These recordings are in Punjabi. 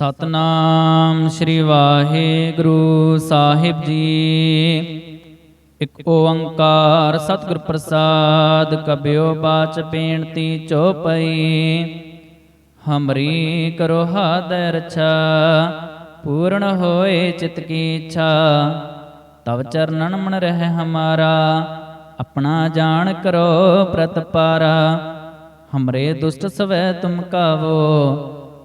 ਸਤਨਾਮ ਸ੍ਰੀ ਵਾਹਿਗੁਰੂ ਸਾਹਿਬ ਜੀ। ਇਕ ਓੰਕਾਰ ਸਤਿਗੁਰ ਪ੍ਰਸਾਦ ਕਬਿਓ ਬਾਚ ਪੇਣਤੀ ਚੋਪਈ ਹਮਰੀ ਕਰੋ ਹਾਦੈ ਰਛਾ, ਪੂਰਨ ਹੋਏ ਚਿਤ ਕੀ ਇੱਛਾ। ਤਵ ਚਰਨਨ ਮਨ ਰਹਿ ਹਮਾਰਾ, ਆਪਣਾ ਜਾਣ ਕਰੋ ਪ੍ਰਤਪਾਰਾ। ਹਮਰੇ ਦੁਸ਼ਟ ਸਵੈ ਤੁਮ ਕਾਵੋ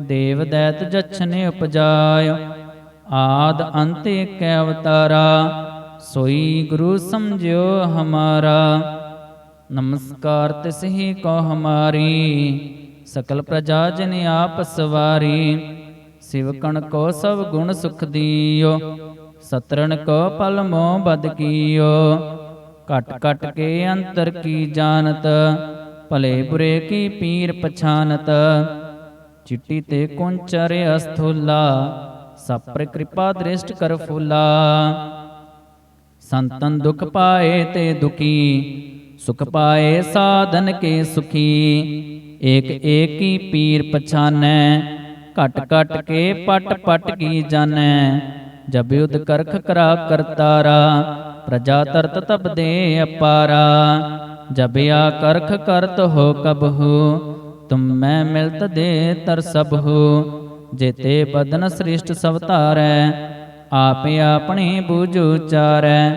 ਦੇਵ ਦੈਤ ਜਛਨੇ ਉਪਜਾਇਓ, ਆਦ ਅੰਤ ਏਕ ਅਵਤਾਰਾ, ਸੋਈ ਗੁਰੂ ਸਮਝਿਓ ਹਮਾਰਾ। ਨਮਸਕਾਰ ਤਿਸ ਹੀ ਕੋ ਹਮਾਰੀ, ਸਕਲ ਪ੍ਰਜਾ ਜਨ ਆਪ ਸਵਾਰੀ, ਸਿਵ ਕੋ ਸਭ ਗੁਣ ਸੁਖ ਦੀਓ ਸਤਰਨ ਕੋ ਪਲ ਮੋ ਬਦ ਕੀਓ। ਕਟ ਘਟ ਕੇ ਅੰਤਰ ਕੀ ਜਾਣਤ, ਭਲੇ ਬੁਰੇ ਕੀ ਪੀਰ ਪਛਾਨਤ ਚਿੱਟੀ ਤੇ ਕੁੰਚਰ ਅਸਥੂਲਾ, ਸਪਰ ਕਿਰਪਾ ਦ੍ਰਿਸ਼ਟ ਕਰ ਫੂਲਾ। ਸੰਤਨ ਦੁਖ ਪਾਏ ਤੇ ਦੁਖੀ, ਸੁਖ ਪਾਏ ਸਾਧਨ ਕੇ ਸੁਖੀ। ਏਕ ਏਕੀ ਪੀਰ ਪਛਾਨੈ, ਘਟ ਘਟ ਕੇ ਪਟ ਪਟ ਕੀ ਜਾਣੈ। ਜਬ ਯੁਧ ਕਰਖ ਕਰਾ ਕਰਤਾਰਾ, ਪ੍ਰਜਾ ਤਰਤ ਤਬ ਦੇ ਅਪਾਰਾ। ਜਬ ਆ ਕਰਖ ਕਰਤ ਹੋ ਕਬਹੂ ਤੁਮ ਮੈਂ ਮਿਲਤ ਦੇ ਤਰ ਸਭੂ ਜੇਤੇ ਬਦਨ ਸ੍ਰਿਸ਼ਟ ਸਭ ਧਾਰੈ, ਆਪ ਆਪਣੀ ਬੂਝੂ ਚਾਰੈ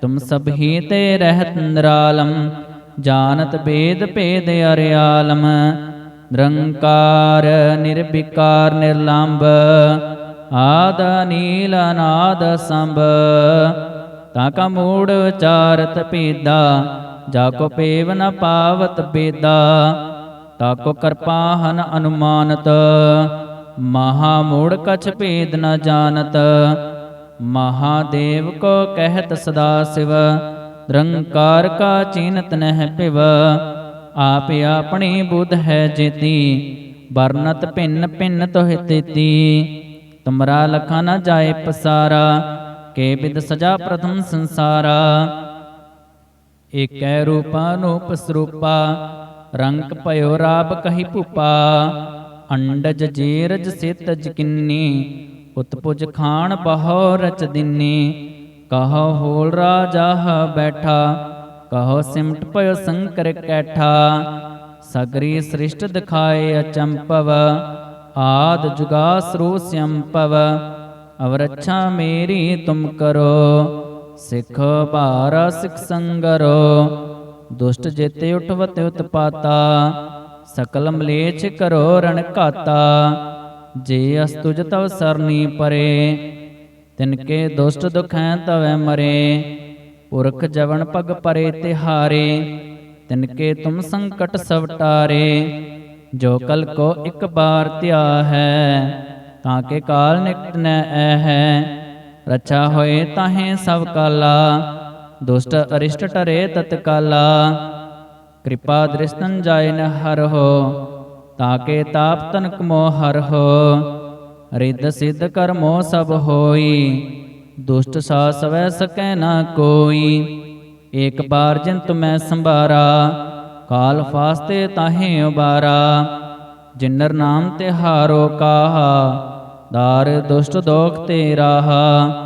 ਤੁਮ ਸਭ ਹੀ ਤੇ ਰਹਿਤ ਨਿਰਾਲਮ, ਜਾਣਤ ਬੇਦ ਭੇਦ ਅਰਿਆਲਮ। ਨਿਰੰਕਾਰ, ਨਿਰਵਿਕਾਰ, ਨਿਰਲੰਭ, ਆਦ ਨੀਲ ਅਨਾਦ ਸੰਭ ਤਾ ਕਾ ਮੂੜ ਵਿਚਾਰਤ ਭੇਦਾ, ਜਾ ਕੋ ਪੇਵ ਨ ਪਾਵਤ ਬੇਦਾ। ਤਾ ਕੋ ਕਰਪਾਹਨ ਅਨੁਮਾਨਤ, ਮਹਾ ਮੂੜ ਕਛ ਭੇਦ ਨ ਜਾਣਤ ਮਹਾਦੇਵ ਕੋ ਕਹਿਤ ਸਦਾ ਸਿਵ, ਨਿਰੰਕਾਰ ਕਾ ਚੀਨਤ ਨਹਿ ਪਿਵ, ਆਪ ਆਪਣੀ ਬੁੱਧ ਹੈ ਜੇਤੀ, ਵਰਨਤ ਭਿੰਨ ਭਿੰਨ ਤੋਹਿ ਤੇਤੀ, ਤੁਮਰਾ ਲਖਾ ਨ ਜਾਏ ਪਸਾਰਾ, ਕੇ ਬਿਦ ਸਜਾ ਪ੍ਰਥਮ ਸੰਸਾਰਾ। ਏਕੈ ਰੂਪਾ ਸਰੂਪਾ ਰੰਕ ਭਇਓ ਰਾਬ ਕਹੀ ਭੂਪਾ, ਅੰਡਜ ਜੀਰਜ ਸਿਤਜ ਕਿੰਨੀ, ਉਤਪੁਜ ਖਾਨ ਬਹੁ ਰਚ ਦਿਨੀ, ਕਹੋ ਹੋਲ ਰਾਜਾ ਬੈਠਾ, ਕਹੋ ਸਿਮਟ ਭਇਓ ਸੰਕਰ ਕੈਠਾ, ਸਗਰੀ ਸ੍ਰਿਸ਼ਟ ਦਿਖਾਏ ਅਚੰਪਵ, ਆਦ ਜੁਗਾ ਸਰੂ ਸੰਪਵ, ਅਵਰਛਾ ਮੇਰੀ ਤੁਮ ਕਰੋ, ਸਿਖ ਭਾਰਾ ਸਿਖ ਸੰਗਰੋ ਦੁਸ਼ਟ ਜੇਤੇ ਉਠਵਤ ਉਤਪਾਤਾ, ਸਕਲ ਮਲੇਛ ਕਰੋ ਰਣ ਘਾਤਾ। ਜੇ ਅਸਤੁਜ ਤਵ ਸਰਨੀ ਪਰੇ ਤਿਨਕੇ ਦੁਸ਼ਟ ਦੁਖੈ ਤਵੈ ਮਰੇ। ਪੁਰਖ ਜਵਨ ਪਗ ਪਰੇ ਤਿਹਾਰੇ ਤਿਨਕੇ ਤੁਮ ਸੰਕਟ ਸਭ ਟਾਰੇ। ਜੋ ਕਲ ਕੋ ਇੱਕ ਬਾਰ ਧਿਆ ਹੈ ਤਾਂ ਕੇ ਕਾਲ ਨਿਕਟ ਨ ਐ ਹੈ ਰਚਾ ਹੋਏ ਤਾਹੇ ਸਭ ਕਾਲਾ ਦੁਸ਼ਟ ਅਰਿਸ਼ਟ ਟਰੇ ਤਤਕਾਲਾ। ਕਿਰਪਾ ਦ੍ਰਿਸ਼ਟਨ ਜਾਇ ਨ ਹਰ ਹੋ ਤਾਕੇ ਤਾਪ ਤਨਕ ਮੋ ਹਰ ਹੋ। ਰਿੱਧ ਸਿੱਧ ਕਰਮੋ ਸਭ ਹੋਈ, ਦੁਸ਼ਟ ਸਾ ਸਵੈ ਸਕੈ ਨਾ ਕੋਈ। ਏਕ ਬਾਰ ਜਿਨ ਤੁਮੈ ਸੰਭਾਰਾ, ਕਾਲ ਫਾਸਤੇ ਤਾਹੇ ਉਬਾਰਾ। ਜਿਨਰ ਨਾਮ ਤੇ ਹਾਰੋ ਕਾਹਾ, ਦਾਰ ਦੁਸ਼ਟ ਦੋਖ ਤੇ ਰਾਹਾ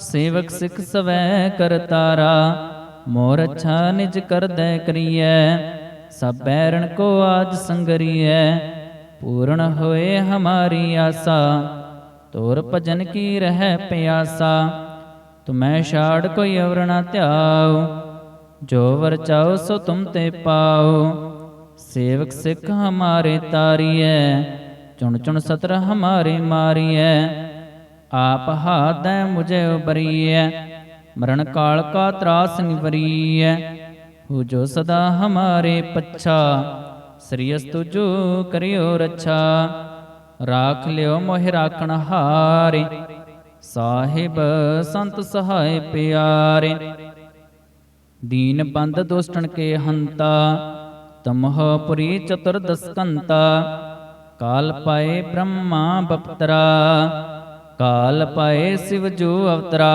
ਸੇਵਕ ਸਿੱਖ ਸਵੈ ਕਰਤਾਰਾ ਮੋਰ ਅੱਛਾ ਨਿਜ ਕਰਦੈ ਕਰੀਐ, ਸਭ ਬੈਰਣ ਕੋ ਆਜ ਸੰਗਰੀਐ, ਪੂਰਨ ਹੋਏ ਹਮਾਰੀ ਆਸਾ, ਤੋਰ ਭਜਨ ਕੀ ਰਹਿ ਪਿਆਸਾ, ਤੁਮੈ ਛਾੜ ਕੋਈ ਅਵਰ ਨਾ ਧਿਆਉ, ਜੋ ਵਰ ਚਾਓ ਸੋ ਤੁਮ ਤੇ ਪਾਓ ਸੇਵਕ ਸਿੱਖ ਹਮਾਰੇ ਤਾਰੀਐ, ਚੁਣ ਚੁਣ ਸਤਰ ਹਮਾਰੇ ਮਾਰੀਐ ਆਪ ਹਾਦੈ ਮੁਝੇ ਉਬਰੀਐ, ਮਰਨ ਕਾਲ ਕਾ ਤਰਾਸ ਨਿਵਰੀਐ। ਹੋ ਜੋ ਸਦਾ ਹਮਾਰੇ ਪੱਛਾ, ਸ੍ਰੀ ਤੁਜੋ ਕਰਿਓ ਰੱਛਾ। ਰਾਖ ਲਿਓ ਮੋਹਿ ਰਾਖਣ ਹਾਰੇ, ਸਾਹਿਬ ਸੰਤ ਸਹਾਇ ਪਿਆਰੇ। ਦੀਨ ਬੰਦ ਦੁਸ਼ਟਣ ਕੇ ਹੰਤਾ, ਤਮਹ ਪੁਰੀ ਚਤੁਰਦਸਕੰਤਾ ਕਾਲ ਪਾਏ ਬ੍ਰਹਮਾ ਬਪਤਰਾ। ਕਾਲ ਪਾਏ ਸਿਵ ਜੋ ਅਵਤਰਾ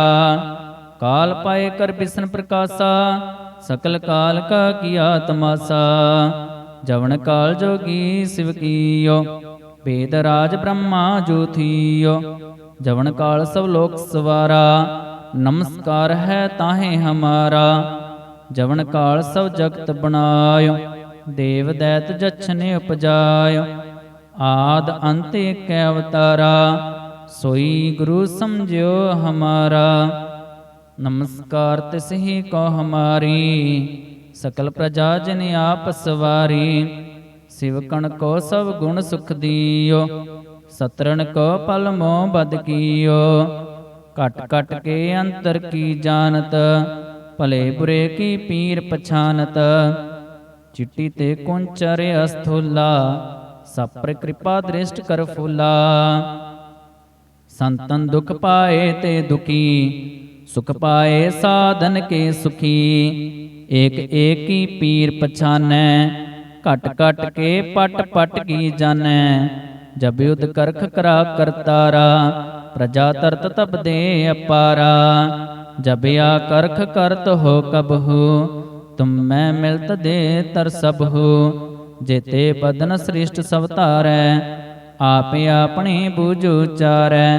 ਕਾਲ ਪਾਏ ਕਰ ਬਿਸ਼ਨ ਪ੍ਰਕਾਸ਼ਾ, ਸਕਲ ਕਾਲ ਕਾ ਕੀਆ ਤਮਾਸਾ। ਜਵਨ ਕਾਲ ਜੋਗੀ ਸਿਵ ਕੀਓ ਵੇਦ ਰਾਜ ਬ੍ਰਹਮਾ ਜੋਥੀਓ ਜਵਨ ਕਾਲ ਸਭ ਲੋਕ ਸਵਾਰਾ, ਨਮਸਕਾਰ ਹੈ ਤਾਹੇ ਹਮਾਰਾ। ਜਵਨ ਕਾਲ ਸਭ ਜਗਤ ਬਣਾਇਓ, ਦੇਵ ਦੈਤ ਜਛਨੇ ਉਪਜਾਇਓ। ਆਦ ਅੰਤ ਏਕ ਅਵਤਾਰਾ ਸੋਈ ਗੁਰੂ ਸਮਝਿਓ ਹਮਾਰਾ। ਨਮਸਕਾਰ ਤਿਸ ਹੀ ਕੋ ਹਮਾਰੀ। ਸਕਲ ਪ੍ਰਜਾ ਜਨ ਆਪ ਸਵਾਰੀ। ਸਿਵ ਕਣ ਕੋ ਸਭ ਗੁਣ ਸੁਖ ਦੀਓ। ਸਤਰਣ ਕੋ ਪਲ ਮੋ ਬਦ ਕੀਓ। ਘਟ ਘਟ ਕੇ ਅੰਤਰ ਕੀ ਜਾਣਤ। ਭਲੇ ਬੁਰੇ ਕੀ ਪੀਰ ਪਛਾਨਤ। ਚਿੱਟੀ ਤੇ ਕੁੰਚਰ ਅਸਥੂਲਾ। ਸਪਰ ਕਿਰਪਾ ਦ੍ਰਿਸ਼ਟ ਕਰ ਫੂਲਾ। ਸੰਤਨ ਦੁਖ ਪਾਏ ਤੇ ਦੁਖੀ, ਸੁਖ ਪਾਏ ਸਾਧਨ ਕੇ ਸੁਖੀ। ਏਕ ਏਕੀ ਪੀਰ ਪਛਾਨੈ, ਘਟ ਘਟ ਕੇ ਪਟ ਪਟ ਕੀ ਜਾਣੈ। ਜਬ ਯੁਧ ਕਰਖ ਕਰਾ ਕਰਤਾਰਾ, ਪ੍ਰਜਾ ਤਰਤ ਤਬ ਦੇ ਅਪਾਰਾ। ਜਬ ਆ ਕਰਖ ਕਰਤ ਹੋ ਕਬਹੂ ਤੁਮ ਮੈਂ ਮਿਲਤ ਦੇ ਤਰ ਸਭੂ ਜੇਤੇ ਬਦਨ ਸ੍ਰਿਸ਼ਟ ਸਭ ਧਾਰੈ ਆਪੇ ਆਪਣੇ ਬੂਝ ਉਚਾਰੈ।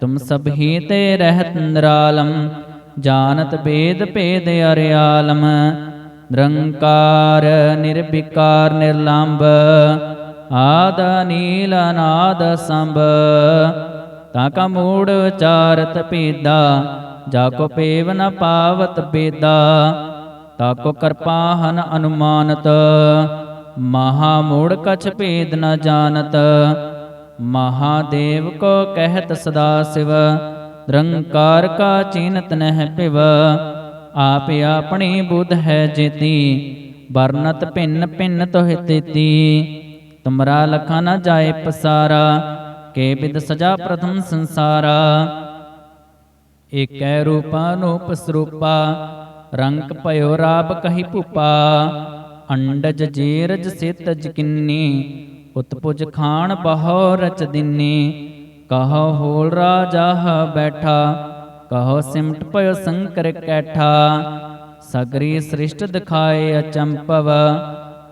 ਤੁਮ ਸਭ ਹੀ ਤੇ ਰਹਿਤ ਨਿਰਾਲਮ, ਜਾਣਤ ਬੇਦ ਭੇਦ ਅਰਿਆਲਮ। ਨਿਰੰਕਾਰ, ਨਿਰਵਿਕਾਰ, ਨਿਰਲੰਭ, ਆਦ ਨੀਲ ਅਨਾਦ, ਸੰਭ। ਤਾ ਕਾ ਮੂੜ ਉਚਾਰਤ ਪੀਦਾ ਜਾ ਕੋ ਪੇਵ ਨ ਪਾਵਤ ਬੇਦਾ। ਤਾ ਕੋ ਕਰਪਾਹਨ ਅਨੁਮਾਨਤ, ਮਹਾ ਮੂੜ ਕਛ ਭੇਦ ਨ ਜਾਣਤ। ਮਹਾਦੇਵ ਕੋ ਕਹਿਤ ਸਦਾ ਸਿਵ ਰੰਕਾਰ ਕਾ ਚੀਨਤ ਨਹਿ ਪਿਵ। ਆਪ ਆਪਣੀ ਬੁੱਧ ਹੈ ਜੇਤੀ, ਵਰਨਤ ਭਿੰਨ ਭਿੰਨ ਤੋਹਿ ਤੇਤੀ। ਤੁਮਰਾ ਲਖਾ ਨ ਜਾਏ ਪਸਾਰਾ, ਕੇ ਬਿਦ ਸਜਾ ਪ੍ਰਥਮ ਸੰਸਾਰਾ। ਏਕੈ ਰੂਪਾ ਨੂਪ ਸਰੂਪਾ, ਰੰਗ ਭਇਓ ਰਾਬ ਕਹੀ ਭੂਪਾ। ਅੰਡਜ ਜੀਰਜ ਸਿਤ ਜਕਿੰਨੀ ਉਤਪੁਜ ਖਾਨ ਬਹੁ ਰਚ ਦਿਨੀ, ਕਹੋ ਹੋਲ ਰਾਜਾਹ ਬੈਠਾ, ਕਹੋ ਸਿਮਟ ਪਇਓ ਸੰਕਰ ਕੈਠਾ, ਸਗਰੀ ਸ੍ਰਿਸ਼ਟ ਦਿਖਾਏ ਅਚੰਪਵ,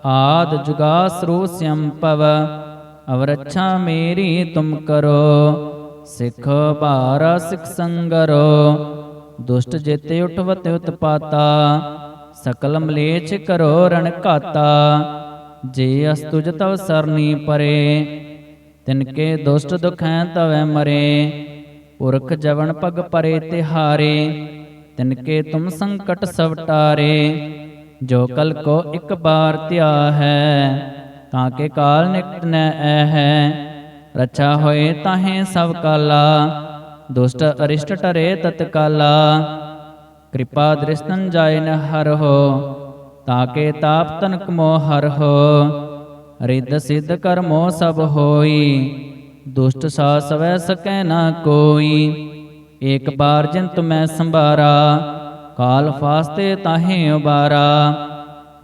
ਆਦ ਜੁਗਾ ਸਰੋ ਸੰਪਵ ਅਵ ਮੇਰੀ ਤੁਮ ਕਰੋ, ਸਿੱਖ ਭਾਰਾ ਸਿਖ ਸੰਗਰੋ, ਦੁਸ਼ਟ ਜੇਤੇ ਉਠਵਤ ਉਤਪਾਤਾ, ਸਕਲ ਮਲੇਛ ਕਰੋ ਰਣ ਘਾਤਾ ਜੇ ਅਸਤੁਜ ਤਵ ਸਰਨੀ ਪਰੇ, ਤਿਨਕੇ ਦੁਸ਼ਟ ਦੁਖੈ ਤਵੈ ਮਰੇ, ਪੁਰਖ ਜਵਨ ਪਗ ਪਰੇ ਤਿਹਾਰੇ, ਤਿਨਕੇ ਤੁਮ ਸੰਕਟ ਸਭ ਟਾਰੇ, ਜੋ ਕਲ ਕੋ ਇੱਕ ਬਾਰ ਧਿਆ ਹੈ, ਤਾਂ ਕੇ ਕਾਲ ਨਿਕਟ ਨੈ ਐ ਹੈ ਰਛਾ ਹੋਏ ਤਾਹੇ ਸਭ ਕਾਲਾ, ਦੁਸ਼ਟ ਅਰਿਸ਼ਟ ਟਰੇ ਤਤਕਾਲਾ, ਕਿਰਪਾ ਦ੍ਰਿਸ਼ਟਨ ਜਾਇ ਨ ਹਰ ਹੋ ਤਾਕੇ ਤਾਪ ਤਨਕ ਮੋ ਹਰ ਹੋ, ਰਿੱਧ ਸਿੱਧ ਕਰਮੋ ਸਭ ਹੋਈ, ਦੁਸ਼ਟ ਸਾ ਸਵੈ ਸਕੈ ਨਾ ਕੋਈ। ਏਕ ਬਾਰ ਜਿਨ ਤੁਮੈ ਸੰਭਾਰਾ, ਕਾਲ ਫਾਸਤੇ ਤਾਹੇ ਉਬਾਰਾ।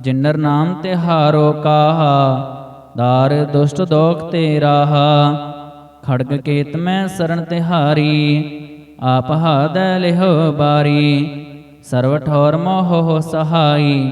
ਜਿਨਰ ਨਾਮ ਤੇ ਹਾਰੋ ਕਾਹਾ, ਦਾਰ ਦੁਸ਼ਟ ਦੋਖ ਤੇ ਰਾਹਾ। ਖੜਗ ਕੇਤ ਮੈਂ ਸਰਣ ਤਿਹਾਰੀ, ਆਪ ਹਾਦੈ ਲਿਹੋ ਬਾਰੀ। ਸਰਵ ਠੌਰ ਮੋਹ ਸਹਾਈ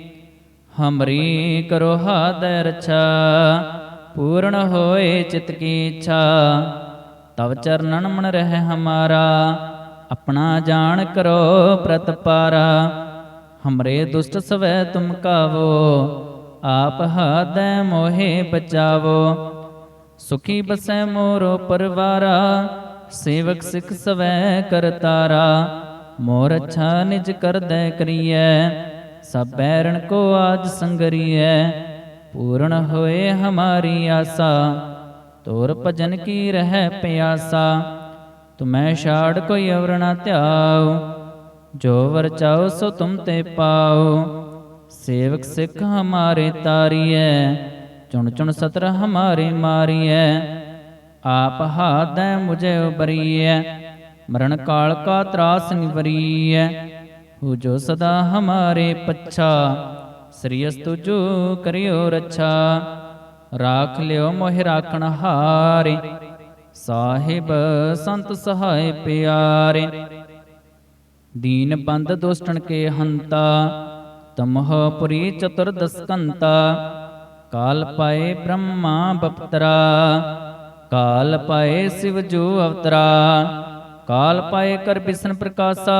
ਹਮਰੀ ਕਰੋ ਹਾਦੈ ਰਛਾ ਪੂਰਨ ਹੋਏ ਚਿਤ ਕੀ ਇੱਛਾ। ਤਵ ਚਰਨਨ ਮਨ ਰਹਿ ਹਮਾਰਾ, ਆਪਣਾ ਜਾਣ ਕਰੋ ਪ੍ਰਤਪਾਰਾ ਹਮਰੇ ਦੁਸ਼ਟ ਸਵੈ ਤੁਮ ਕਾਵੋ, ਆਪ ਹਾਦੈ ਮੋਹਿ ਬਚਾਵੋ। ਸੁਖੀ ਬਸੈ ਮੋਰੋ ਪਰਵਾਰਾ, ਸੇਵਕ ਸਿਖ ਸਵੈ ਕਰਤਾਰਾ। ਮੋਰ ਅੱਛਾ ਨਿਜ ਕਰਦੈ ਕਰੀਐ ਸਭ ਬੈਰਣ ਕੋ ਆਜ ਸੰਗਰੀਐ, ਪੂਰਨ ਹੋਏ ਹਮਾਰੀ ਆਸਾ, ਤੋਰ ਭਜਨ ਕੀ ਰਹਿ ਪਿਆਸਾ, ਤੁਮੈ ਛਾੜ ਕੋਈ ਅਵਰ ਨਾ ਧਿਆਉ, ਜੋ ਵਰ ਚਾਓ ਸੋ ਤੁਮ ਤੇ ਪਾਓ ਸੇਵਕ ਸਿੱਖ ਹਮਾਰੇ ਤਾਰੀਐ, ਚੁਣ ਚੁਣ ਸਤਰ ਹਮਾਰੇ ਮਾਰੀਐ, ਆਪ ਹਾਦੈ ਮੁਝੇ ਉਬਰੀਐ ਮਰਨ ਕਾਲ ਕਾ ਤਰਾਸ ਨਿਵਰੀਐ। ਹੂ ਜੋ ਸਦਾ ਹਮਾਰੇ ਪੱਛਾ ਸ੍ਰੀ ਅਸਤੁ ਕਰਿਓ ਰੱਛਾ ਰਾਖ ਲਿਓ ਮੋਹਿ ਰਾਖਣ ਹਾਰੇ ਸਾਹਿਬ ਸੰਤ ਸਹਾਇ ਪਿਆਰੇ ਦੀਨ ਬੰਦ ਦੁਸ਼ਟਣ ਕੇ ਹੰਤਾ ਤਮਹ ਪੁਰੀ ਚਤੁਰਦਸ ਕੰਤਾ ਕਾਲ ਪਾਏ ਬ੍ਰਹਮਾ ਬਪਤਰਾ ਕਾਲ ਪਾਏ ਸਿਵ ਜੋ ਅਵਤਰਾ ਕਾਲ ਪਾਏ ਕਰ ਬਿਸ਼ਨ ਪ੍ਰਕਾਸ਼ਾ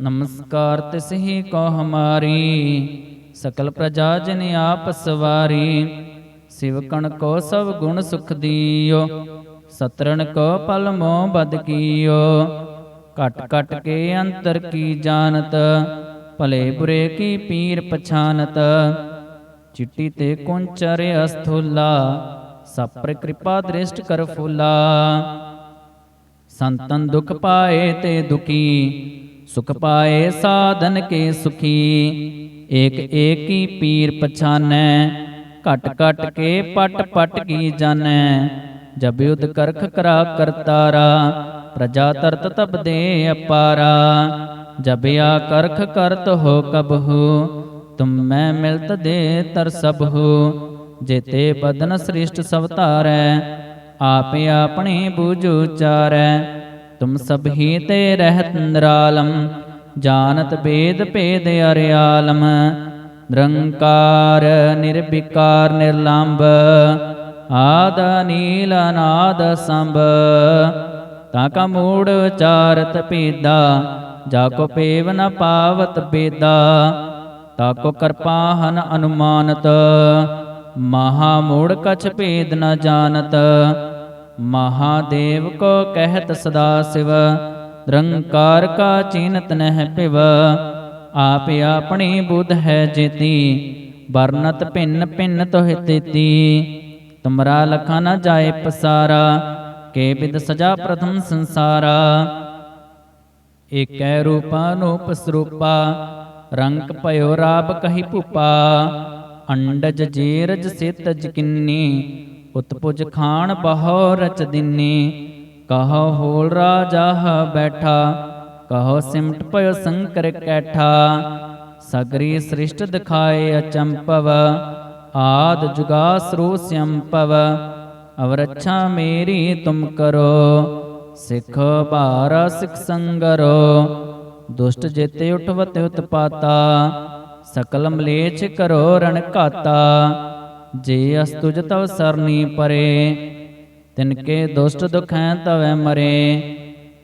ਨਮਸਕਾਰ ਤਿਸ ਕੋ ਹਮਾਰੀ, ਸਕਲ ਪ੍ਰਜਾ ਜਨ ਆਪ ਸਵਾਰੀ ਸਿਵ ਕੋ ਸਭ ਗੁਣ ਸੁਖ ਦੀਓ ਸਤਰਨ ਕੋ ਪਲ ਮੋਹ ਬਦ ਕੀਓ, ਘਟ ਘਟ ਕੇ ਅੰਤਰ ਕੀ ਜਾਣਤ, ਭਲੇ ਬੁਰੇ ਕੀ ਪੀਰ ਪਛਾਨਤ, ਚਿੱਟੀ ਤੇ ਕੁੰਚਰ ਅਸਥੂਲਾ, ਸਪਰ ਕਿਰਪਾ ਦ੍ਰਿਸ਼ਟ ਕਰ ਫੂਲਾ। ਸੰਤਨ ਦੁਖ ਪਾਏ ਤੇ ਦੁਖੀ ਸੁਖ ਪਾਏ ਸਾਧਨ ਕੇ ਸੁਖੀ, ਏਕ ਏਕੀ ਪੀਰ ਪਛਾਨੈ, ਘਟ ਘਟ ਕੇ ਪਟ ਪਟ ਕੀ ਜਾਣੈ, ਜਬ ਯੁਧ ਕਰਖ ਕਰਾ ਕਰਤਾਰਾ, ਪ੍ਰਜਾ ਤਰਤ ਤਬ ਦੇ ਅਪਾਰਾ, ਜਬ ਆ ਕਰਖ ਕਰਤ ਹੋ ਕਬਹੂ, ਤੁਮ ਮੈਂ ਮਿਲਤ ਦੇ ਤਰ ਸਭ ਸਭੂ ਜੇਤੇ ਬਦਨ ਸ੍ਰਿਸ਼ਟ ਸਭ ਧਾਰੈ ਆਪੇ ਆਪਣੇ ਬੂਝੂ ਚਾਰੈ ਤੁਮ ਸਭ ਹੀ ਤੇ ਰਹਿਤ ਨਿਰਾਲਮ, ਜਾਣਤ ਬੇਦ ਭੇਦ ਅਰਿਆਲਮ। ਨਿਰੰਕਾਰ, ਨਿਰਵਿਕਾਰ, ਨਿਰਲੰਭ, ਆਦ ਨੀਲ ਅਨਾਦ, ਸੰਭ। ਤਾ ਕਾ ਮੂੜ ਉਚਾਰਤ ਪੀਦਾ ਜਾ ਕੋ ਪੇਵ ਨ ਪਾਵਤ ਬੇਦਾ, ਤਾ ਕੋ ਕਰਪਾ ਹਨ ਅਨੁਮਾਨਤ। ਮਹਾ ਮੂੜ ਕਛ ਭੇਦ ਨ ਜਾਣਤ ਮਹਾਦੇਵ ਕੋ ਕਹਿਤ ਸਦਾ ਸਿਵ, ਨਿਰੰਕਾਰ ਕਾ ਚੀਨਤ ਨਹਿ ਪਿਵ। ਆਪ ਆਪਣੀ ਬੁੱਧ ਹੈ ਜੇਤੀ, ਵਰਨਤ ਭਿੰਨ ਭਿੰਨ ਤੋਹਿ ਤੇਤੀ। ਤੁਮਰਾ ਲਖਾ ਨ ਜਾਏ ਪਸਾਰਾ, ਕੇ ਬਿਦ ਸਜਾ ਪ੍ਰਥਮ ਸੰਸਾਰਾ। ਏਕੈ ਰੂਪਾ ਨੂਪ ਸਰੂਪਾ, ਰੰਗ ਭਇਓ ਰਾਬ ਕਹੀ ਭੂਪਾ। ਅੰਡਜ ਜੀਰਜ ਸਿਤ ਕਿੰਨੀ ਉਤਪੁਜ ਖਾਨ ਬਹੋ ਰਚ ਦਿਨੀ। ਕਹੋ ਹੋਲ ਰਾਜਾਹ ਬੈਠਾ, ਕਹੋ ਸਿਮਟ ਭਇਓ ਸੰਕਰ ਕੈਠਾ। ਸਗਰੀ ਸ੍ਰਿਸ਼ਟ ਦਿਖਾਏ ਅਚੰਪਵ, ਆਦ ਜੁਗਾ ਸਰੂ ਸੰਪਵ ਅਵਰਛਾ ਮੇਰੀ ਤੁਮ ਕਰੋ, ਸਿੱਖ ਭਾਰ ਸਿਖ ਸੰਗਰੋ। ਦੁਸ਼ਟ ਜੇਤੇ ਉਠਵਤ ਉਤਪਾਤਾ, ਸਕਲ ਮਲੇਛ ਕਰੋ ਰਣ ਘਾਤਾ। ਜੇ ਅਸਤੁਜ ਤਵ ਸਰਨੀ ਪਰੇ ਤਿਨਕੇ ਦੁਸ਼ਟ ਦੁਖੈ ਤਵੈ ਮਰੇ,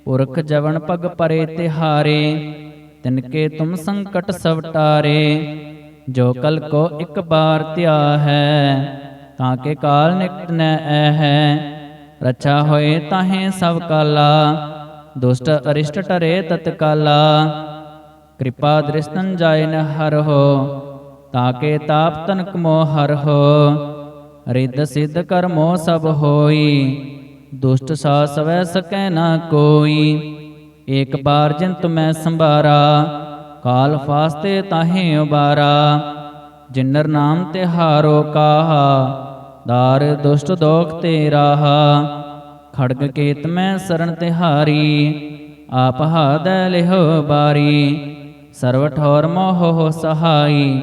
ਪੁਰਖ ਜਵਨ ਪਗ ਪਰੇ ਤਿਹਾਰੇ ਤਿਨਕੇ ਤੁਮ ਸੰਕਟ ਸਭ ਜੋ ਕਲ ਕੋ ਇੱਕ ਬਾਰ ਧਿਆ ਹੈ, ਤਾਂ ਕੇ ਕਾਲ ਨਿਕਟ ਨ ਐ ਹੈ ਰਛਾ ਹੋਏ ਤਾਹੇ ਸਭ ਕਾਲਾ, ਦੁਸ਼ਟ ਅਰਿਸ਼ਟ ਟਰੇ ਤਤਕਾਲਾ, ਕਿਰਪਾ ਦ੍ਰਿਸ਼ਟਨ ਜਾਏ ਨ ਹਰ ਹੋ ਤਾਕੇ ਤਾਪ ਤਨਕ ਮੋ ਹਰ ਹੋ, ਰਿੱਧ ਸਿੱਧ ਕਰਮੋ ਸਭ ਹੋਈ, ਦੁਸ਼ਟ ਸਾ ਸਵੈ ਸਕੈ ਨਾ ਕੋਈ। ਏਕ ਬਾਰ ਜਿਨ ਤੁਮੈ ਸੰਭਾਰਾ, ਕਾਲ ਫਾਸਤੇ ਤਾਹੇ ਉਬਾਰਾ। ਜਿਨਰ ਨਾਮ ਤੇ ਹਾਰੋ ਕਾਹਾ, ਦਾਰ ਦੁਸ਼ਟ ਦੋਖ ਤੇ ਰਾਹਾ। ਖੜਗ ਕੇਤ ਮੈਂ ਸਰਨ ਤਿਹਾਰੀ, ਆਪ ਹਾਦੈ ਲਿਹੋ ਬਾਰੀ। ਸਰਵ ਠੌਰ ਮੋਹ ਸਹਾਈ।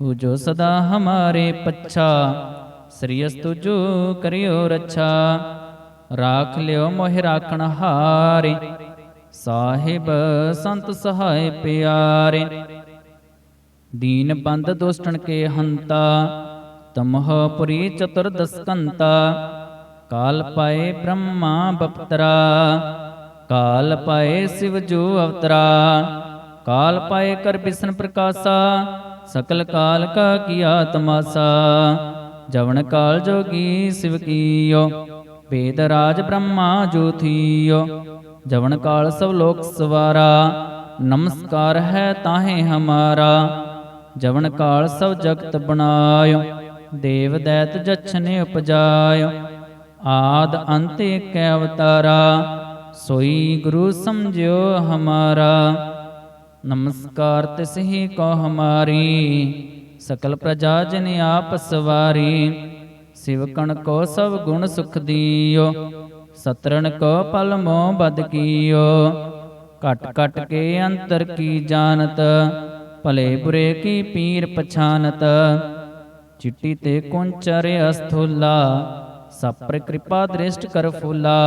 ਹੂ ਜੋ ਸਦਾ ਹਮਾਰੇ ਪੱਛਾ ਸ੍ਰੀ ਅਸ ਕਰਿਓ ਰੱਛਾ। ਰਾਖ ਲਿਓ ਮੋਹਿ ਰਾਖਣ ਹਾਰੇ, ਸਾਹਿਬ ਸੰਤ ਸਹਾਇ ਪਿਆਰੇ। ਦੀਨ ਬੰਦ ਦੁਸ਼ਟਣ ਕੇ ਹੰਤਾ, ਤਮਹ ਪੁਰੀ ਚਤੁਰਦਸਕੰਤਾ ਕਾਲ ਪਾਏ ਬ੍ਰਹਮਾ ਬਪਤਰਾ, ਕਾਲ ਪਾਏ ਸਿਵ ਜੋ ਅਵਤਰਾ। ਕਾਲ ਪਾਏ ਕਰ ਬਿਸ਼ਨ ਪ੍ਰਕਾਸ਼ਾ ਸਕਲ ਕਾਲ ਕਾ ਕੀਆ ਤਮਾਸਾ, ਜਵਨ ਕਾਲ ਜੋਗੀ ਸਿਵ ਕੀਓ, ਵੇਦ ਰਾਜ ਬ੍ਰਹਮਾ ਜੋਥੀਓ ਜਵਨ ਕਾਲ ਸਭ ਲੋਕ ਸਵਾਰਾ, ਨਮਸਕਾਰ ਹੈ ਤਾਹੇ ਹਮਾਰਾ। ਜਵਨ ਕਾਲ ਸਭ ਜਗਤ ਬਣਾਇਓ, ਦੇਵ ਦੈਤ ਜਛਨੇ ਉਪਜਾਇਓ। ਆਦ ਅੰਤ ਏਕ ਅਵਤਾਰਾ, ਸੋਈ ਗੁਰੂ ਸਮਝਿਓ ਹਮਾਰਾ। ਨਮਸਕਾਰ ਤਿਸ ਕੋ ਹਮਾਰੀ, ਸਕਲ ਪ੍ਰਜਾ ਜਨ ਆਪ ਸਵਾਰੀ, ਸਿਵਕਣ ਕੋ ਸਭ ਗੁਣ ਸੁਖ ਦੀਓ, ਸਤਰਣ ਕੋ ਪਲ ਮੋਹ ਬਦ ਕੀਓ, ਘਟ ਘਟ ਕੇ ਅੰਤਰ ਕੀ ਜਾਣਤ, ਭਲੇ ਬੁਰੇ ਕੀ ਪੀਰ ਪਛਾਨਤ, ਚਿੱਟੀ ਤੇ ਕੁੰਚਰ ਅਸਥੂਲਾ ਸਪਰ ਕਿਰਪਾ ਦ੍ਰਿਸ਼ਟ ਕਰ ਫੂਲਾ।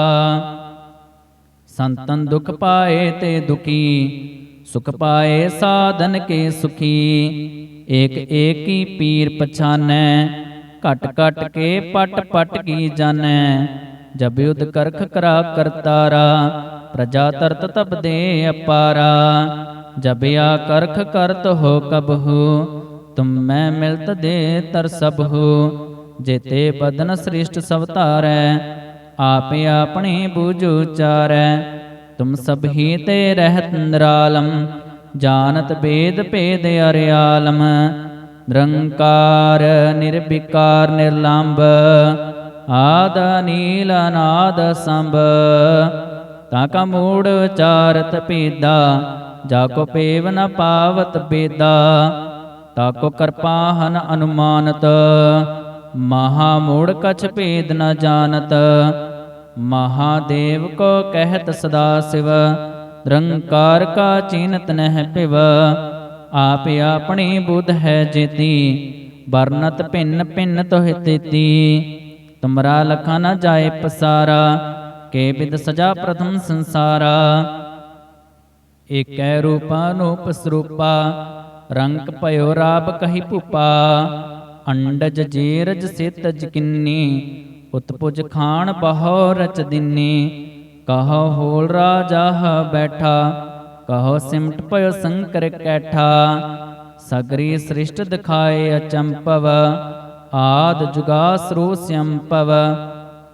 ਸੰਤਨ ਦੁਖ ਪਾਏ ਤੇ ਦੁਖੀ ਸੁਖ ਪਾਏ ਸਾਧਨ ਕੇ ਸੁਖੀ। ਏਕ ਏਕੀ ਪੀਰ ਪਛਾਨੈ, ਘਟ ਘਟ ਕੇ ਪਟ ਪਟ ਕੀ ਜਾਣੈ। ਜਬ ਯੁਧ ਕਰਖ ਕਰਾ ਕਰਤਾਰਾ, ਪ੍ਰਜਾ ਤਰਤ ਤਬ ਦੇ ਅਪਾਰਾ। ਜਬ ਜਬਿਆ ਕਰਖ ਕਰਤ ਹੋ ਕਬਹੂ ਤੁਮ ਮੈਂ ਮਿਲਤ ਦੇ ਤਰ ਸਭੂ ਜੇਤੇ ਬਦਨ ਸ੍ਰਿਸ਼ਟ ਸਵਤਾਰੈ ਧਾਰੈ, ਆਪੇ ਆਪਣੇ ਬੂਝ ਉਚਾਰੈ। ਤੁਮ ਸਭ ਹੀ ਤੇ ਰਹਿਤ ਨਿਰਾਲਮ, ਜਾਣਤ ਬੇਦ ਭੇਦ ਅਰਿਆਲਮ। ਨਿਰੰਕਾਰ, ਨਿਰਵਿਕਾਰ, ਨਿਰਲੰਭ, ਆਦ ਨੀਲ ਅਨਾਦ, ਸੰਭ। ਤਾਂ ਕਾ ਮੂੜ ਉਚਾਰਤ ਭੇਦਾ, ਜਾ ਕੋ ਪੇਵ ਨ ਪਾਵਤ ਬੇਦਾ, ਤਾ ਕੋ ਕਰਪਾਹਨ ਅਨੁਮਾਨਤ। ਮਹਾ ਮੂੜ ਕਛ ਭੇਦ ਨ ਜਾਣਤ। ਮਹਾਦੇਵ ਕੋ ਕਹਿਤ ਸਦਾ ਸਿਵ ਰੰਕਾਰ ਕਾ ਚੀਨਤ ਨਹਿ ਪਿਵ। ਆਪ ਆਪਣੀ ਬੁੱਧ ਹੈ ਜੇਤੀ, ਵਰਨਤ ਭਿੰਨ ਭਿੰਨ ਤੋਹਿ ਤੇਤੀ। ਤੁਮਰਾ ਲਖਾ ਨ ਜਾਏ ਪਸਾਰਾ, ਕੇ ਬਿਦ ਸਜਾ ਪ੍ਰਥਮ ਸੰਸਾਰਾ। ਏਕੈ ਰੂਪਾ ਨੂਪ ਸਰੂਪਾ, ਰੰਗ ਭਇਓ ਰਾਬ ਕਹੀ ਭੂਪਾ। ਅੰਡਜ ਜੀਰਜ ਸਿਤ ਜਕਿੰਨੀ ਉਤਪੁਜ ਖਾਨ ਬਹੋ ਰਚ ਦਿਨੀ। ਕਹੋ ਹੋਲ ਰਾਜਾਹ ਬੈਠਾ। ਕਹੋ ਸਿਮਟ ਭਇਓ ਸੰਕਰ ਕੈਠਾ। ਸਗਰੀ ਸ੍ਰਿਸ਼ਟ ਦਿਖਾਏ ਅਚੰਪਵ। ਆਦ ਜੁਗਾ ਸਰੂ ਸੰਪਵ।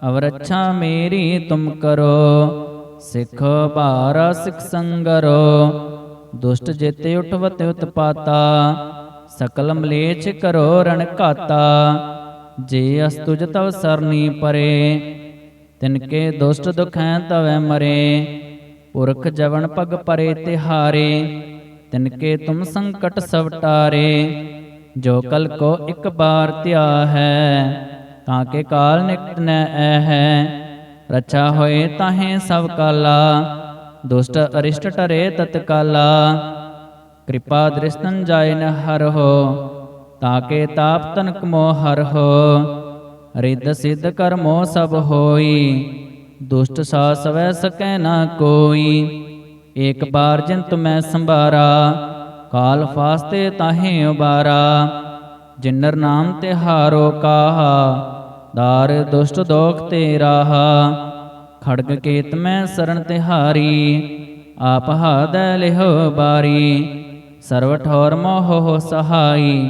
ਅਵਰਛਾ ਮੇਰੀ ਤੁਮ ਕਰੋ। ਸਿੱਖ ਭਾਰ ਸਿਖ ਸੰਗਰੋ। ਦੁਸ਼ਟ ਜੇਤੇ ਉਠਵਤ ਉਤਪਾਤਾ। ਸਕਲ ਮਲੇਛ ਕਰੋ ਰਣ ਘਾਤਾ। ਜੇ ਅਸਤੁਜ ਤਵ ਸਰਨੀ ਪਰੇ ਤਿਨਕੇ ਦੁਸ਼ਟ ਦੁਖੈ ਤਵੈ ਮਰੇ, ਪੁਰਖ ਜਵਨ ਪਗ ਪਰੇ ਤਿਹਾਰੇ ਤਿਨਕੇ ਤੁਮ ਸੰਕਟ ਸਭ ਟਾਰੇ, ਜੋ ਕਲ ਕੋ ਇੱਕ ਬਾਰ ਧਿਆ ਹੈ, ਤਾਂ ਕੇ ਕਾਲ ਨਿਕਟ ਨੈ ਐ ਹੈ ਰਚਾ ਹੋਏ ਤਾਹੇ ਸਭ ਕਾਲਾ, ਦੁਸ਼ਟ ਅਰਿਸ਼ਟ ਟਰੇ ਤਤਕਾਲਾ, ਕਿਰਪਾ ਦ੍ਰਿਸ਼ਤਨ ਜਾਇ ਨ ਹਰ ਹੋ ਤਾਕੇ ਤਾਪ ਤਨਕ ਮੋ ਹਰ ਹੋ, ਰਿੱਧ ਸਿੱਧ ਕਰਮੋ ਸਭ ਹੋਈ, ਦੁਸ਼ਟ ਸਾ ਸਵੈ ਸਕੈ ਨਾ ਕੋਈ। ਏਕ ਬਾਰ ਜਿਨ ਤੁਮੈ ਸੰਭਾਰਾ, ਕਾਲ ਫਾਸਤੇ ਤਾਹੇ ਉਬਾਰਾ। ਜਿਨਰ ਨਾਮ ਤੇ ਹਾਰੋ ਕਾਹਾ, ਦਾਰ ਦੁਸ਼ਟ ਦੋਖ ਤੇ ਰਾਹਾ। ਖੜਗ ਕੇਤ ਮੈਂ ਸਰਣ ਤਿਹਾਰੀ, ਆਪ ਹਾਦੈ ਲਿਹੋ ਬਾਰੀ। ਸਰਵ ਠੌਰ ਮੋਹ ਸਹਾਈ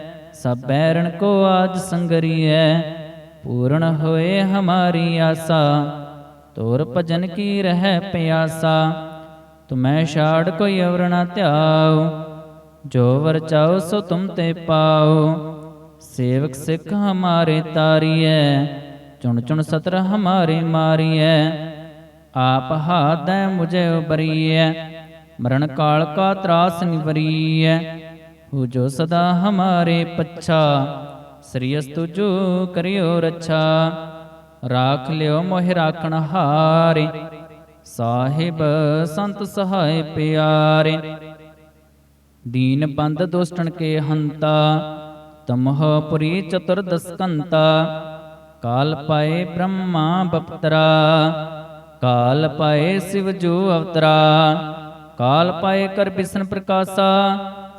ਸਭ ਬੈਰਣ ਕੋ ਆਜ ਸੰਗਰੀਐ, ਪੂਰਨ ਹੋਏ ਹਮਾਰੀ ਆਸਾ। ਤੋਰ ਭਜਨ ਕੀ ਰਹਿ ਪਿਆਸਾ, ਤੁਮੈ ਛਾੜ ਕੋਈ ਅਵਰ ਨਾ ਧਿਆਉ। ਜੋ ਵਰ ਚਾਓ ਸੋ ਤੁਮ ਤੇ ਪਾਓ ਸੇਵਕ ਸਿੱਖ ਹਮਾਰੇ ਤਾਰੀਐ, ਚੁਣ ਚੁਣ ਸਤਰ ਹਮਾਰੇ ਮਾਰੀਐ। ਆਪ ਹਾਦੈ ਮੁਝੇ ਉਬਰੀਐ ਮਰਨ ਕਾਲ ਕਾ ਤਰਾਸ ਨਿਵਰੀਐ। ਹੂ ਜੋ ਸਦਾ ਹਮਾਰੇ ਪੱਛਾ ਸ੍ਰੀ ਅਸਤੁ ਕਰਿਓ ਰੱਛਾ ਰਾਖ ਲਿਓ ਮੋਹਿ ਰਾਖਣ ਹਾਰੇ ਸਾਹਿਬ ਸੰਤ ਸਹਾਇ ਪਿਆਰੇ ਦੀਨ ਬੰਦ ਦੁਸ਼ਟਣ ਕੇ ਹੰਤਾ ਤਮਹ ਪੁਰੀ ਚਤੁਰਦਸ ਕੰਤਾ ਕਾਲ ਪਾਏ ਬ੍ਰਹਮਾ ਬਪਤਰਾ ਕਾਲ ਪਾਏ ਸਿਵ ਜੋ ਅਵਤਰਾ ਕਾਲ ਪਾਏ ਕਰ ਬਿਸ਼ਨ ਪ੍ਰਕਾਸ਼ਾ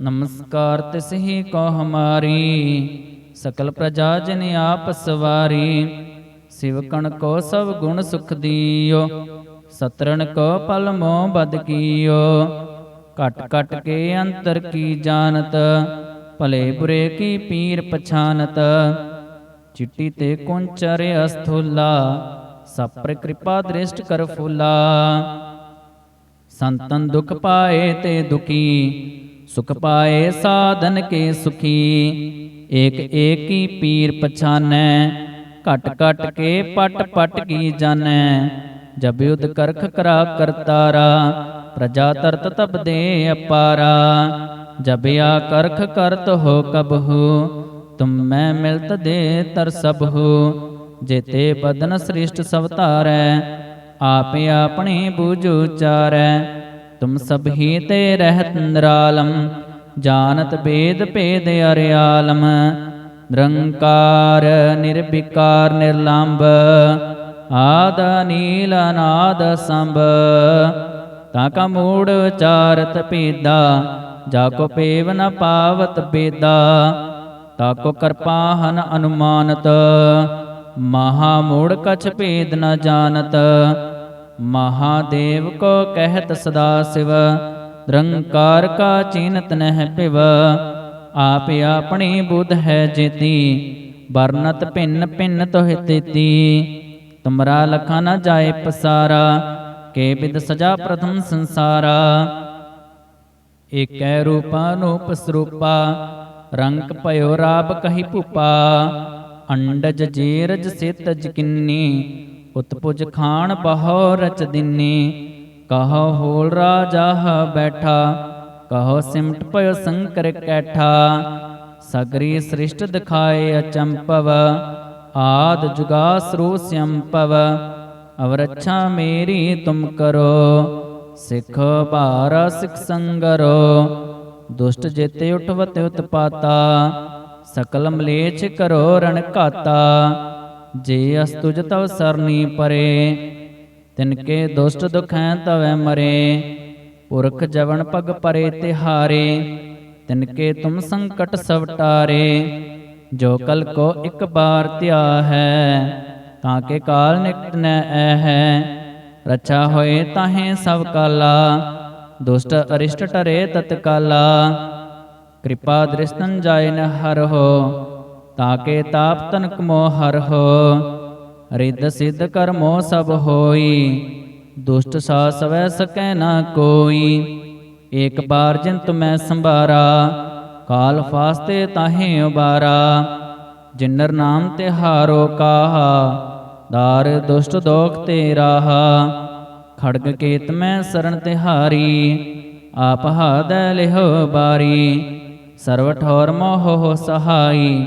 ਨਮਸਕਾਰ ਤਿਸ ਕੋ ਹਮਾਰੀ, ਸਕਲ ਪ੍ਰਜਾ ਜਨ ਆਪ ਸਵਾਰੀ, ਸਿਵਕਣ ਕੋ ਸਭ ਗੁਣ ਸੁਖ ਦੀਓ, ਸਤਰਣ ਕੋ ਪਲ ਮੋਹ ਬਦ ਕੀਓ, ਘਟ ਘਟ ਕੇ ਅੰਤਰ ਕੀ ਜਾਣਤ, ਭਲੇ ਬੁਰੇ ਕੀ ਪੀਰ ਪਛਾਨਤ, ਚਿੱਟੀ ਤੇ ਕੁੰਚਰ ਅਸਥੂਲਾ, ਸਪਰ ਕਿਰਪਾ ਦ੍ਰਿਸ਼ਟ ਕਰ ਫੁਲਾ। ਸੰਤਨ ਦੁਖ ਪਾਏ ਤੇ ਦੁਖੀ ਸੁਖ ਪਾਏ ਸਾਧਨ ਕੇ ਸੁਖੀ, ਏਕ ਏਕੀ ਪੀਰ ਪਛਾਨੈ, ਘਟ ਘਟ ਕੇ ਪਟ ਪਟ ਕੀ ਜਾਣੈ, ਜਬ ਯੁਧ ਕਰਖ ਕਰਾ ਕਰਤਾਰਾ, ਪ੍ਰਜਾ ਤਰਤ ਤਬ ਦੇ ਅਪਾਰਾ, ਜਬ ਆ ਕਰਖ ਕਰਤ ਹੋ ਕਬਹੂ, ਤੁਮ ਮੈਂ ਮਿਲਤ ਦੇ ਤਰ ਸਭੂ ਜੇਤੇ ਬਦਨ ਸ੍ਰਿਸ਼ਟ ਸਭ ਧਾਰੈ ਆਪ ਆਪਣੀ ਬੂਝ ਤੁਮ ਸਭ ਹੀ ਤੇ ਰਹਿਤ ਨਿਰਾਲਮ, ਜਾਣਤ ਬੇਦ ਭੇਦ ਅਰਿਆਲਮ। ਨਿਰੰਕਾਰ, ਨਿਰਵਿਕਾਰ, ਨਿਰਲੰਭ, ਆਦ ਨੀਲ ਅਨਾਦ ਸੰਭ ਤਾ ਕਾ ਮੂੜ ਵਿਚਾਰਤ ਭੇਦਾ, ਜਾ ਕੋ ਪੇਵ ਨ ਪਾਵਤ ਬੇਦਾ, ਤਾ ਕੋ ਕਰਪਾਹਨ ਅਨੁਮਾਨਤ। ਮਹਾ ਮੂੜ ਕਛ ਭੇਦ ਨ ਜਾਣਤ। ਮਹਾਦੇਵ ਕੋ ਕਹਿਤ ਸਦਾ ਸਿਵ, ਨਿਰੰਕਾਰ ਕਾ ਚੀਨਤ ਨਹਿ ਪਿਵ। ਆਪ ਆਪਣੀ ਬੁੱਧ ਹੈ ਜੇਤੀ, ਵਰਨਤ ਭਿੰਨ ਭਿੰਨ ਤੋਹਿ ਤੇਤੀ। ਤੁਮਰਾ ਲਖਾ ਨ ਜਾਏ ਪਸਾਰਾ, ਕੇ ਬਿਦ ਸਜਾ ਪ੍ਰਥਮ ਸੰਸਾਰਾ। ਏਕੈ ਰੂਪਾ ਨੂਪ ਸਰੂਪਾ, ਰੰਗ ਭਇਓ ਰਾਬ ਕਹੀ ਭੂਪਾ। ਅੰਡਜ ਜੀਰਜ ਸਿਤ ਜਕਿੰਨੀ ਉਤਪੁਜ ਖਾਨ ਬਹੋ ਰਚ ਦਿਨੀ, ਕਹੋ ਹੋਲ ਰਾਜਾ ਬੈਠਾ, ਕਹੋ ਸਿਮਟ ਭਇਓ ਸੰਕਰ ਕੈਠਾ, ਸਗਰੀ ਸ੍ਰਿਸ਼ਟ ਦਿਖਾਏ ਅਚੰਪਵ, ਆਦ ਜੁਗਾ ਸਰੂ ਸੰਪਵ ਅਵਰਛਾ ਮੇਰੀ ਤੁਮ ਕਰੋ, ਸਿੱਖ ਭਾਰ ਸਿਖ ਸੰਗਰੋ, ਦੁਸ਼ਟ ਜੇਤੇ ਉਠਵਤ ਉਤਪਾਤਾ, ਸਕਲ ਮਲੇਛ ਕਰੋ ਰਣ ਘਾਤਾ ਜੇ ਅਸਤੁਜ ਤਵ ਸਰਨੀ ਪਰੇ ਤਿਨਕੇ ਦੁਸ਼ਟ ਦੁਖੈ ਤਵੈ ਮਰੇ, ਪੁਰਖ ਜਵਨ ਪਗ ਪਰੇ ਤਿਹਾਰੇ ਤਿਨਕੇ ਤੁਮ ਸੰਕਟ ਸਭ ਜੋ ਕਲ ਕੋ ਇੱਕ ਬਾਰ ਧਿਆ ਹੈ, ਤਾਂ ਕੇ ਕਾਲ ਨਿਕਟ ਨ ਐ ਹੈ ਰਛਾ ਹੋਏ ਤਾਹੇ ਸਭ ਕਾਲਾ, ਦੁਸ਼ਟ ਅਰਿਸ਼ਟ ਟਰੇ ਤਤਕਾਲਾ, ਕਿਰਪਾ ਦ੍ਰਿਸ਼ਤਨ ਜਾਇ ਨ ਹਰ ਹੋ ਤਾਕੇ ਤਾਪ ਤਨਕ ਮੋ ਹਰ ਹੋ, ਰਿੱਧ ਸਿੱਧ ਕਰਮੋ ਸਭ ਹੋਈ, ਦੁਸ਼ਟ ਸਾ ਸਵੈ ਸਕੈ ਨਾ ਕੋਈ। ਏਕ ਬਾਰ ਜਿੰਤ ਮੈਂ ਸੰਭਾਰਾ, ਕਾਲ ਫਾਸਤੇ ਤਾਹੇ ਉਬਾਰਾ। ਜਿਨਰ ਨਾਮ ਤੇ ਹਾਰੋ ਕਾਹਾ, ਦਾਰ ਦੁਸ਼ਟ ਦੋਖ ਤੇ ਰਾਹਾ। ਖੜਗ ਕੇਤ ਮੈਂ ਸਰਣ ਤਿਹਾਰੀ, ਆਪ ਹਾਦੈ ਲਿਹੋ ਬਾਰੀ। ਸਰਵ ਠੌਰ ਮੋਹ ਸਹਾਈ।